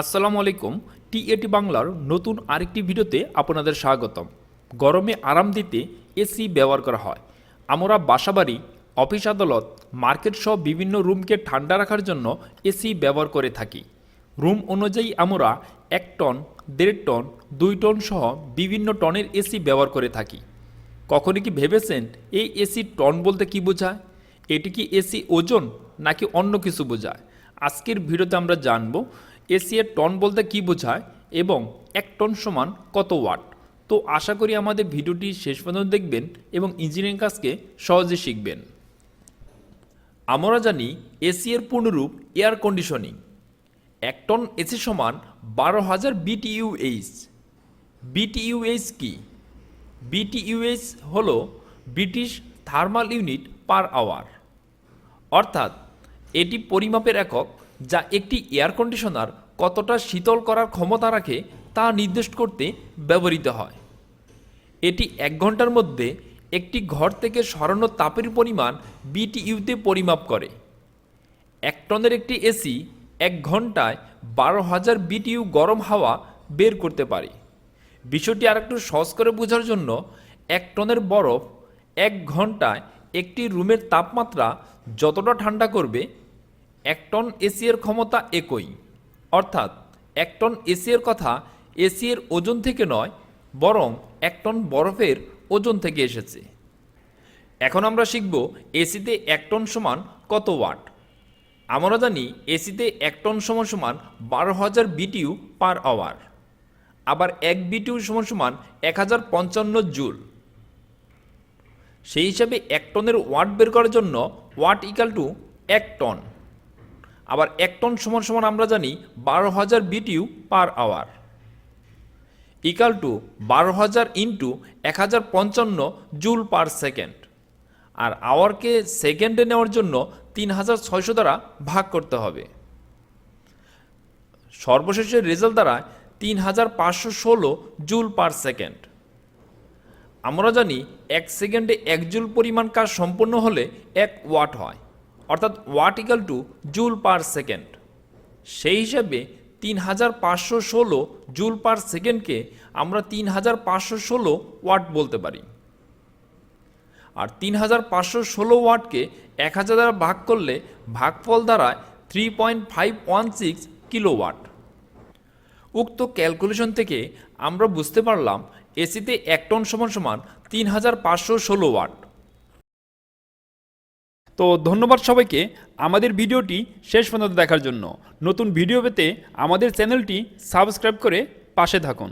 আসসালামু আলাইকুম টিএটি বাংলার নতুন আরেকটি ভিডিওতে আপনাদের স্বাগতম। গরমে আরাম দিতে এসি ব্যবহার করা হয়। আমরা বাসাবাড়ি, অফিস আদালত, মার্কেট সহ বিভিন্ন রুমকে ঠান্ডা রাখার জন্য এসি ব্যবহার করে থাকি। রুম অনুযায়ী আমরা এক টন, দেড় টন, দুই টন সহ বিভিন্ন টনের এসি ব্যবহার করে থাকি। কখনই কি ভেবেছেন এই এসি টন বলতে কি বোঝায়? এটি কি এসি ওজন নাকি অন্য কিছু বোঝায়? আজকের ভিডিওতে আমরা জানব এসি এর টন বলতে কি বোঝায় এবং এক টন সমান কত ওয়াট তো আশা করি আমাদের ভিডিওটি শেষ পর্যন্ত দেখবেন এবং ইঞ্জিনিয়ারিং কাজকে সহজে শিখবেন। আমরা জানি এসি এর পূর্ণরূপ এয়ার কন্ডিশনিং এক টন এসি সমান বারো হাজার বিটিইউএইচ বিটিইউএইচ কি? বিটিইউএইচ হল British thermal unit per hour অর্থাৎ এটি পরিমাপের একক যা একটি এয়ার কন্ডিশনার কতটা শীতল করার ক্ষমতা রাখে তা নির্দেশ করতে ব্যবহৃত হয়। এটি এক ঘণ্টার মধ্যে একটি ঘর থেকে সরানো তাপের পরিমাণ বিটিইউতে পরিমাপ করে। এক টনের একটি এসি এক ঘন্টায় বারো হাজার বিটিইউ গরম হাওয়া বের করতে পারে। বিষয়টি আরেকটু সহজ করে বোঝার জন্য এক টনের বরফ এক ঘন্টায় একটি রুমের তাপমাত্রা যতটা ঠান্ডা করবে এক টন এসি এর ক্ষমতা একই। অর্থাৎ, এক টন এসি এর কথা এসি এর ওজন থেকে নয়, বরং এক টন বরফের ওজন থেকে এসেছে। এখন আমরা শিখব এসিতে এক টন সমান কত ওয়াট। আমরা জানি এসিতে এক টন সমান সমান বারো হাজার বিটিউ পার আওয়ার। আবার এক বিটিউ সমান সমান এক হাজার পঞ্চান্ন জুল। সেই হিসাবে এক টনের ওয়াট বের করার জন্য ওয়াট ইকাল টু এক টন। আবার এক টন সমান সমান আমরা জানি বারো হাজার BTU per hour. Equal to বারো হাজার ইন্টু এক হাজার পঞ্চান্ন জুল পার সেকেন্ড। আর আওয়ারকে সেকেন্ডে নেওয়ার জন্য তিন হাজার ছয়শো দ্বারা ভাগ করতে হবে। সর্বশেষের রেজাল্ট দ্বারা তিন হাজার পাঁচশো ষোলো জুল পার সেকেন্ড। আমরা জানি এক সেকেন্ডে এক জুল পরিমাণ কাজ সম্পন্ন হলে এক ওয়াট হয়। অর্থাৎ watt equal to joule per second সেই হিসাবে তিন হাজার পাঁচশো ষোলো জুল পার সেকেন্ডকে আমরা তিন হাজার পাঁচশো ষোলো ওয়াট বলতে পারি। আর তিন হাজার পাঁচশো ষোলো ওয়াটকে এক হাজার দ্বারা ভাগ করলে ভাগফল দ্বারায় three point five one six kilo watt. উক্ত ক্যালকুলেশন থেকে আমরা বুঝতে পারলাম এসিতে এক টন সমান সমান তিন হাজার পাঁচশো ষোলো ওয়াট। তো ধন্যবাদ সবাইকে আমাদের ভিডিওটি শেষ পর্যন্ত দেখার জন্য। নতুন ভিডিও পেতে আমাদের চ্যানেলটি সাবস্ক্রাইব করে পাশে থাকুন।